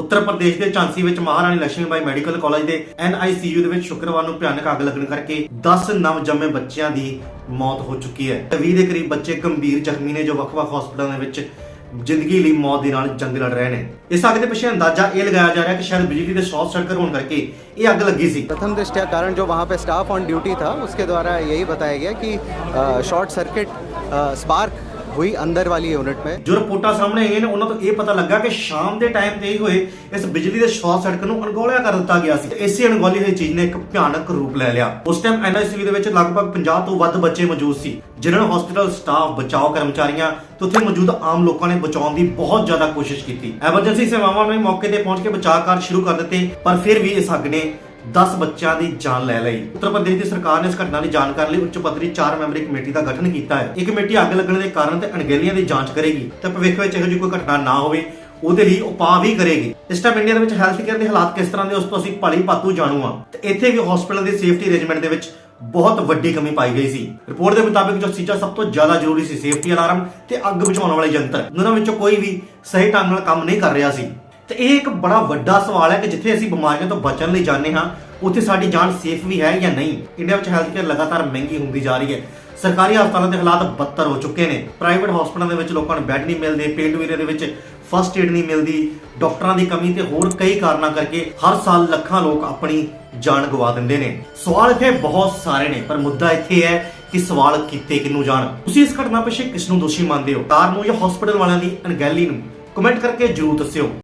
ਉੱਤਰ ਪ੍ਰਦੇਸ਼ ਦੇ ਝਾਂਸੀ ਵਿੱਚ ਮਹਾਰਾਣੀ Laxmibai medical college ਦੇ ਐਨਆਈਸੀਯੂ ਦੇ ਵਿੱਚ ਸ਼ੁੱਕਰਵਾਰ ਨੂੰ ਭਿਆਨਕ ਅੱਗ ਲੱਗਣ ਕਰਕੇ 10 ਨਵਜੰਮੇ ਬੱਚਿਆਂ ਦੀ ਮੌਤ ਹੋ ਚੁੱਕੀ ਹੈ। 20 ਦੇ ਕਰੀਬ ਬੱਚੇ ਗੰਭੀਰ ਜ਼ਖਮੀ ਨੇ ਜੋ ਵੱਖ-ਵੱਖ ਹਸਪਤਾਲਾਂ ਦੇ ਵਿੱਚ ਜ਼ਿੰਦਗੀ ਲਈ ਮੌਤ ਦੇ ਨਾਲ ਜੰਗ ਲੜ ਰਹੇ ਨੇ। ਇਸ ਅੱਗ ਦੇ ਪਿੱਛੇ ਅੰਦਾਜ਼ਾ ਇਹ ਲਗਾਇਆ ਜਾ ਰਿਹਾ ਕਿ ਸ਼ਾਇਦ ਬਿਜਲੀ ਦੇ ਸ਼ਾਰਟ ਸਰਕਟ ਹੋਣ ਕਰਕੇ ਇਹ ਅੱਗ ਲੱਗੀ ਸੀ। प्रथम दृष्टिया कारण जो वहाँ पे स्टाफ ऑन ड्यूटी था उसके द्वारा यही बताया गया कि शॉर्ट सर्किट स्पार्क हुई अंदर वाली यूनिट में ਜੋ ਰਿਪੋਰਟਾਂ ਸਾਹਮਣੇ ਆਈਆਂ ਨੇ ਉਹਨਾਂ ਤੋਂ ਇਹ ਪਤਾ ਲੱਗਾ ਕਿ ਸ਼ਾਮ ਦੇ ਟਾਈਮ ਤੇ ਹੀ ਹੋਏ ਇਸ ਬਿਜਲੀ ਦੇ ਸ਼ਾਰਟ ਸਰਕਟ ਨੂੰ ਅਣਗੌਲਿਆ ਕਰ ਦਿੱਤਾ ਗਿਆ ਸੀ ਇਸੇ ਅਣਗੌਲੀ ਹੋਈ ਚੀਜ਼ ਨੇ ਇੱਕ ਭਿਆਨਕ ਰੂਪ ਲੈ ਲਿਆ ਉਸ ਟਾਈਮ ਐਨਆਈਸੀਯੂ ਦੇ ਵਿੱਚ ਲਗਭਗ 50 ਤੋਂ ਵੱਧ ਬੱਚੇ ਮੌਜੂਦ ਸੀ ਜਿਨ੍ਹਾਂ ਨੂੰ ਹਸਪੀਟਲ ਸਟਾਫ ਬਚਾਓ ਕਰਮਚਾਰੀਆਂ ਤੇ ਉੱਥੇ ਮੌਜੂਦ ਆਮ ਲੋਕਾਂ ਨੇ ਬਚਾਉਣ ਦੀ ਬਹੁਤ ਜ਼ਿਆਦਾ ਕੋਸ਼ਿਸ਼ ਕੀਤੀ ਐਮਰਜੈਂਸੀ ਸੇਵਾਵਾਂ ਨੇ ਮੌਕੇ ਤੇ ਪਹੁੰਚ ਕੇ ਬਚਾਅ ਕਾਰਜ ਸ਼ੁਰੂ ਕਰ ਦਿੱਤੇ ਪਰ ਫਿਰ ਵੀ ਇਸ ਅੱਗ ਨੇ 10 ਬੱਚਿਆਂ ਦੀ ਜਾਨ ਲੈ ਲਈ। ਉੱਤਰ ਪ੍ਰਦੇਸ਼ ਦੀ ਸਰਕਾਰ ਨੇ ਇਸ ਘਟਨਾ ਦੀ ਜਾਣਕਾਰੀ ਲਈ ਉੱਚ ਪੱਧਰੀ 4 ਮੈਂਬਰੀ ਕਮੇਟੀ ਦਾ ਗਠਨ ਕੀਤਾ ਹੈ। ਇਹ ਕਮੇਟੀ ਅੱਗ ਲੱਗਣ ਦੇ ਕਾਰਨ ਤੇ ਅਣਗਹਿਲੀਆਂ ਦੀ ਜਾਂਚ ਕਰੇਗੀ ਤੇ ਭਵਿੱਖ ਵਿੱਚ ਇਹੋ ਜਿਹੀ ਕੋਈ ਘਟਨਾ ਨਾ ਹੋਵੇ, ਉਹਦੇ ਲਈ ਉਪਾਅ ਵੀ ਕਰੇਗੀ। ਇਸ ਟਾਈਮ ਇੰਡੀਆ ਦੇ ਵਿੱਚ ਹੈਲਥ ਕੇਅਰ ਦੇ ਹਾਲਾਤ ਕਿਸ ਤਰ੍ਹਾਂ ਦੇ ਉਸ ਤੋਂ ਅਸੀਂ ਭਲੀ ਭਾਤੂ ਜਾਣੂ ਆ ਤੇ ਇੱਥੇ ਵੀ ਹਸਪੀਟਲ ਦੀ ਸੇਫਟੀ ਅਰੇਂਜਮੈਂਟ ਦੇ ਵਿੱਚ ਬਹੁਤ ਵੱਡੀ ਕਮੀ ਪਾਈ ਗਈ ਸੀ। ਰਿਪੋਰਟ ਦੇ ਮੁਤਾਬਿਕ ਜੋ ਚੀਜ਼ਾਂ ਸਭ ਤੋਂ ਜ਼ਿਆਦਾ ਜ਼ਰੂਰੀ ਸੀ ਸੇਫਟੀ ਅਲਾਰਮ ਤੇ ਅੱਗ ਬੁਝਾਉਣ ਵਾਲੇ ਯੰਤਰ। ਉਹਨਾਂ ਵਿੱਚੋਂ ਕੋਈ ਵੀ ਸਹੀ ਢੰਗ ਨਾਲ ਕੰਮ ਨਹੀਂ ਕਰ ਰਿਹਾ ਸੀ। ਤੇ ਇਹ ਇੱਕ ਬੜਾ ਵੱਡਾ ਸਵਾਲ ਹੈ ਕਿ ਜਿੱਥੇ ਅਸੀਂ ਬਿਮਾਰੀਆਂ ਤੋਂ ਬਚਣ ਲਈ ਜਾਂਦੇ ਹਾਂ, ਉੱਥੇ ਸਾਡੀ ਜਾਨ ਸੇਫ ਵੀ ਹੈ ਜਾਂ ਨਹੀਂ? ਇੰਡੀਆ ਵਿੱਚ ਹੈਲਥ ਕੇਅਰ ਲਗਾਤਾਰ ਮਹਿੰਗੀ ਹੁੰਦੀ ਜਾ ਰਹੀ ਹੈ। ਸਰਕਾਰੀ ਹਸਪਤਾਲਾਂ ਦੇ ਹਾਲਾਤ ਬੱਤਰ ਹੋ ਚੁੱਕੇ ਨੇ। ਪ੍ਰਾਈਵੇਟ ਹਸਪਤਾਲਾਂ ਦੇ ਵਿੱਚ ਲੋਕਾਂ ਨੂੰ ਬੈੱਡ ਨਹੀਂ ਮਿਲਦੇ, ਪੇਂਡੂ ਏਰੀਆ ਦੇ ਵਿੱਚ ਫਸਟ ਏਡ ਨਹੀਂ ਮਿਲਦੀ, ਡਾਕਟਰਾਂ ਦੀ ਕਮੀ ਤੇ ਹੋਰ ਕਈ ਕਾਰਨਾਂ ਕਰਕੇ ਹਰ ਸਾਲ ਲੱਖਾਂ ਲੋਕ ਆਪਣੀ ਜਾਨ ਗਵਾ ਦਿੰਦੇ ਨੇ। ਸਵਾਲ ਇੱਥੇ ਬਹੁਤ ਸਾਰੇ ਨੇ, ਪਰ ਮੁੱਦਾ ਇੱਥੇ ਹੈ ਕਿ ਸਵਾਲ ਕੀਤੇ ਕਿਹਨੂੰ ਜਾਣ? ਤੁਸੀਂ ਇਸ ਘਟਨਾ ਪਿੱਛੇ ਕਿਸ ਨੂੰ ਦੋਸ਼ੀ ਮੰਨਦੇ ਹੋ? ਕਾਰ ਨੂੰ ਜਾਂ ਹਸਪੀਟਲ ਵਾਲਿਆਂ ਦੀ ਅਣਗਹਿਲੀ ਨੂੰ ਕਮੈਂਟ ਕਰਕੇ ਜਰੂਰ ਦੱਸਿਓ।